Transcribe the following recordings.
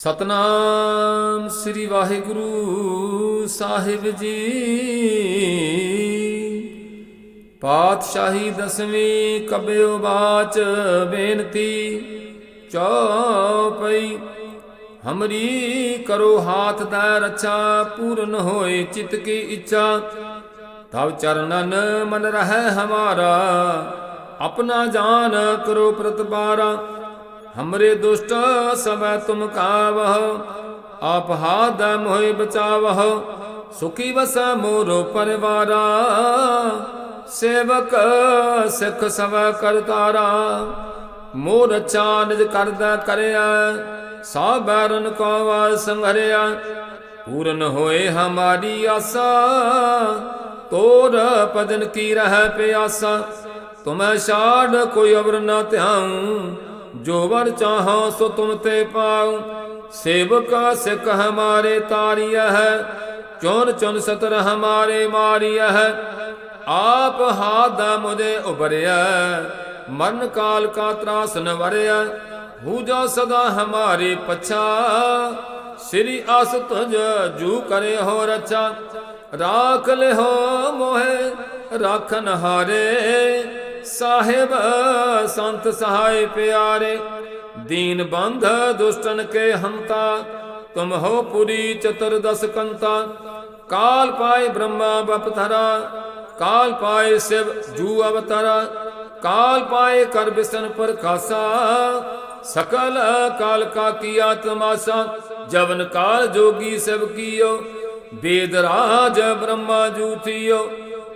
ਸਤਨਾਮ ਸ੍ਰੀ ਵਾਹਿਗੁਰੂ ਸਾਹਿਬ ਜੀ। ਪਾਤਸ਼ਾਹੀ ਦਸਵੀਂ ਕਬਿਓ ਬਾਚ ਬੇਨਤੀ, ਚੌਪਈ, ਹਮਰੀ ਕਰੋ ਹਾਥ ਦਾ ਰਚਾ ਪੂਰਨ ਹੋਏ ਚਿਤ ਕੀ ਇੱਛਾ। ਤਬ ਚਰਨਨ ਮਨ ਰਹਿ ਹਮਾਰਾ, ਆਪਣਾ ਜਾਨ ਕਰੋ ਪ੍ਰਤਪਾਰਾ। ਹਮਰੇ ਦੁਸ਼ਟ ਸਭੈ ਤੁਮ ਕਾਵਹ ਆਪ ਹਾਦ ਮੋਹਿ ਬਚਾਵਹ ਸੁਖੀ ਵਸ ਮੋਰੋ ਪਰਿਵਾਰਾ ਸੇਵਕ ਸਿੱਖ ਸਭੈ ਕਰਤਾਰਾ ਮੋਰ ਚਾਨਜ ਕਰਦਾ ਕਰਿਆ ਸਾ ਬੈਰਨ ਕੋ ਵਾਰ ਸੰਘਰਿਆ ਪੂਰਨ ਹੋਏ ਹਮਾਰੀ ਆਸਾ ਤੋਰ ਪਦਨ ਕੀ ਰਹਿ ਪਿਆਸਾ ਤੁਮੈ ਛਾੜ ਕੋਈ ਅਵਰ ਨਾ ਧਿਆਉ ਜੋ ਵਰ ਚਾਹੋ ਸੋ ਤੁਮ ਤੇ ਪਾਉ। ਸੇਵਕ ਸਿੱਖ ਹਮਾਰੇ ਤਾਰੀਆ ਹੈ ਚੋਨ ਚੁਨ ਸਤਰ ਹਮਾਰੇ ਮਾਰੀਆ ਹੈ ਆਪ ਹਾਦਾ ਮੁਝੇ ਉਬਰਿਆ ਮਰਨ ਕਾਲ ਕਾ ਤਰਾਸ ਨ ਵਰਿਆ ਸਦਾ ਹਮਾਰੇ ਪਛਾ, ਸ੍ਰੀ ਆਸ ਤੁਜ ਜੂ ਕਰੇ ਹੋ ਰਚਾ ਰਾਖ ਲਿਓ ਮੋਹਿ, ਰਾਖਨ ਹਾਰੇ। ਸਾਹਿਬ, ਸੰਤ ਸਹਾਇ ਪਿਆਰੇ, ਦੀਨ ਬੰਧ ਦੁਸ਼ਟਨ ਕੇ ਹੰਤਾ, ਤੁਮ ਹੋ ਪੁਰੀ ਚਤੁਰਦਸ ਕੰਤਾ। ਕਾਲ ਪਾਏ ਬ੍ਰਹਮਾ ਬਪਥਰਾ ਕਾਲ ਪਾਏ ਸਿਵ ਜੂ ਅਵਤਰਾ, ਕਾਲ ਪਾਏ ਕਰ ਬਿਸਨ ਪ੍ਰਕਾਸ਼ਾ। ਸਕਲ ਕਾਲ ਕਾ ਕੀਆ ਤਮਾਸਾ ਜਵਨ ਕਾਲ ਜੋਗੀ ਸਭ ਕੀਓ, ਬੇਦ ਰਾਜ ਬ੍ਰਹਮਾ ਜੂਥਿਓ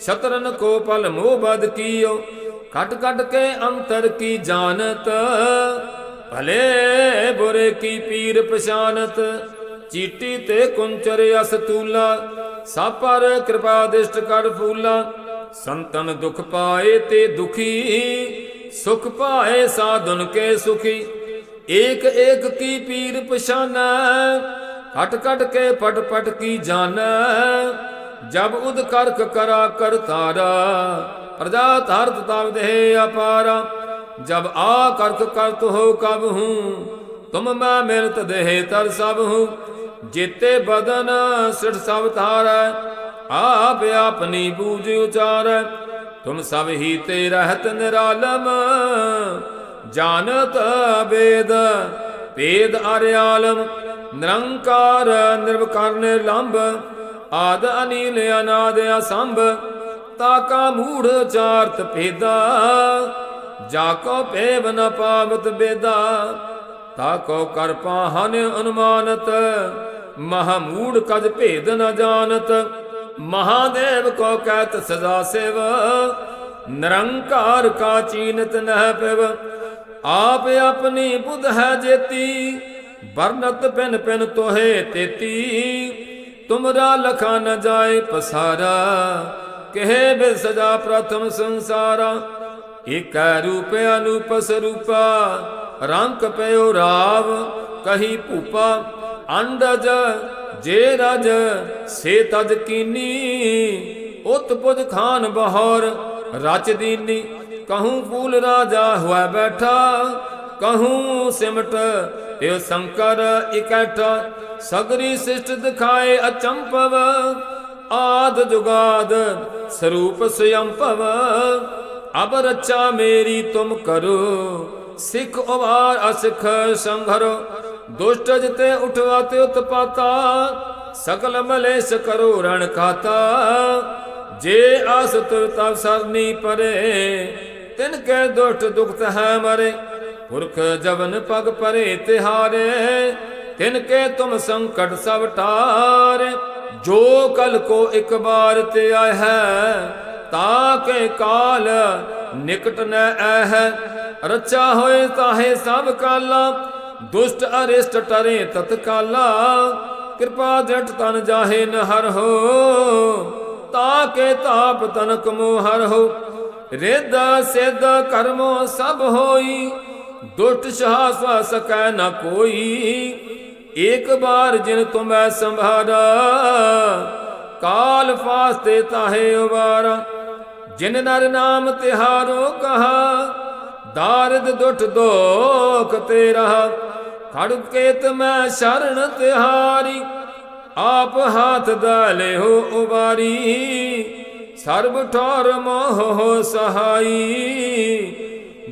ਸ਼ਤਰਨ ਕੋ ਪਲ ਮੋਹ ਬਦ ਕੀਓ। ਖਟ ਖਟ ਕੇ ਅੰਤਰ ਕੀ ਜਾਣਤ? ਭਲੇ ਬੁਰੇ ਕੀ ਪੀਰ ਪਛਾਨਤ? ਚੀਟੀ ਤੇ ਕੁੰਚਰ ਅਸ ਤੂਲਾ ਸਭ ਪਰ ਕਿਰਪਾ ਦਿਸ਼ਟ ਕਰ ਫੂਲਾ। ਸੰਤਨ ਦੁਖ ਪਾਏ ਤੇ ਦੁਖੀ, ਸੁਖ ਪਾਏ ਸਾਧਨ ਕੇ ਸੁਖੀ। ਏਕ ਏਕ ਕੀ ਪੀਰ ਪਛਾਨੈ ਖਟ ਖਟ ਕੇ ਪਟ ਪਟ ਕੀ ਜਾਣੈ। ਜਬ ਉਦ ਕਰਕ ਕਰਾ ਕਰਤਾਰਾ ਪ੍ਰਜਾ ਧਰਤ ਤਬ ਦੇਹ ਅਪਾਰਾ। ਜਬ ਆ ਕਰਕ ਕਰਤ ਹੋ ਕਬ ਹੂੰ, ਤੁਮ ਮੈਂ ਮਿਲਤ ਦੇਹ ਤਰ ਸਭ ਹੂੰ। ਜੀਤੇ ਬਦਨ ਸਿਰ ਸਭ ਧਾਰੈ, ਆਪ ਆਪਣੀ ਬੂਝ ਉਚਾਰੈ। ਤੁਮ ਸਭ ਹੀ ਤੇ ਰਹਿਤ ਨਿਰਾਲਮ, ਜਾਣਤ ਬੇਦ ਭੇਦ ਅਰਿਆਲਮ। ਨਿਰੰਕਾਰ ਨਿਰਵਕਾਰ ਨਿਰਲੰਭ ਆਦ ਅਨੀਲ ਅਨਾਦ ਅਸੰਭ, ਤਾ ਕਾ ਮੂੜ ਚਾਰਤ ਭੇਦਾ। ਜਾ ਕੋ ਭੇਵ ਨ ਪਾਵਤ ਬੇਦਾ, ਤਾ ਕੋ ਕਰ ਪਾਹਨ ਅਨੁਮਾਨਤ। ਮਹਮੂੜ ਕਜ ਭੇਦ ਨ ਜਾਣਤ, ਮਹਾਦੇਵ ਕੋ ਕਹਿਤ ਸਦਾ ਸੇਵ। ਨਿਰੰਕਾਰ ਕਾ ਚੀਨਤ ਨਹਿ ਪਿਵ, ਆਪ ਆਪਣੀ ਬੁੱਧ ਹੈ ਜੇਤੀ। ਵਰਨਤ ਪਿਨ ਪਿਨ ਤੋਹੇ ਤੇਤੀ। ਤੁਮਰਾ ਲਖਾ ਨ ਜਾਏ ਪਸਾਰਾ, ਕਹੇ ਬਿ ਸਦਾ ਪ੍ਰਥਮ ਸੰਸਾਰਾ, ਏਕੈ ਰੂਪ ਅਨੂਪ ਸਰੂਪਾ ਰੰਗ ਪਇਓ ਰਾਵ, ਕਹੀ ਭੂਪਾ, ਅੰਡਜ ਜੇ ਰਜ, ਸੇ ਤਜ ਕੀਨੀ, ਉਤ ਪੁਜ ਖਾਨ ਬਹੌਰ, ਰਚ ਦੀਨੀ, ਕਹੂੰ ਫੂਲ ਰਾਜਾ ਹੋਇ ਬੈਠਾ, ਕਹੂੰ ਸਿਮਟ ਇਹ ਸ਼ੰਕਰ ਇਕੱਠਾ, ਸਗਰੀ ਸਿਸ਼ਟ ਦਿਖਾਏ ਅਚੰਪਵ ਆਦ ਜੁਗਾਦ ਸਰੂਪ ਸਯੰਪਵ ਅਬ ਰੱਚਾ ਮੇਰੀ ਤੁਮ ਕਰੋ, ਸਿੱਖ ਉਵਾਰ ਅਸਿਖ ਸੰਘਰੋ। ਦੁਸ਼ਟ ਜਿਤੇ ਉਠਵਾ ਤੇ ਉਤਪਾਤਾ, ਸਕਲ ਮਲੇਸ਼ ਕਰੋ ਰਣ ਖਾਤਾ। ਜੇ ਆਸ ਤੁਰ ਤਵ ਸਰਨੀ ਪਰੇ, ਤਿਨ ਕੇ ਦੁਸ਼ਟ ਦੁਖਤ ਹੈ ਮਰੇ। ਪੁਰਖ ਜਵਨ ਪਗ ਪਰੇ ਤਿਹਾਰੇ, ਤਿਨ ਕੇ ਤੁਮ ਸੰਕਟ ਸਭ ਟਾਰੇ। ਜੋ ਕਲ ਕੋ ਇਕ ਬਾਰ ਤੇ ਆਇ ਹੈ ਤਾਕੇ ਕਾਲ ਨਿਕਟ ਨ ਐ ਹੈ ਰਚਾ ਹੋਏ ਤਾਹੇ ਸਭ ਕਾਲਾ, ਦੁਸ਼ਟ ਅਰਿਸ਼ਟ ਟਰੇ ਤਤਕਾਲਾ। ਕਿਰਪਾ ਜਟ ਤਨ ਜਾਹੇ ਨ ਹਰ ਹੋ ਤਾਕੇ ਤਾਪ ਤਨਕ ਮੋ ਹਰ ਹੋ। ਰਿੱਧ ਸਿੱਧ ਕਰਮੋ ਸਭ ਹੋਈ ਦੁਸ਼ਟ ਸਹਾਸਵਾ ਸਕੈ ਨ ਕੋਈ। ਇੱਕ ਬਾਰ ਜਿਨ ਤੁਮੈ ਸੰਭਾਰਾ, ਕਾਲ ਫਾਸਤੇ ਤਾਹੇ ਉਬਾਰਾ। ਜਿਨ ਨਰ ਨਾਮ ਤਿਹਾਰੋ ਕਹਾ, ਦਾਰਦ ਦੁੱਠ ਦੋਖ ਤੇ ਰਹਾ ਖੜ ਕੇਤ ਮੈਂ ਸ਼ਰਨ ਤਿਹਾਰੀ, ਆਪ ਹਾਥ ਦਾਲੇ ਹੋ ਉਬਾਰੀ। ਸਰਬ ਠੌਰ ਮੋਹ ਸਹਾਈ।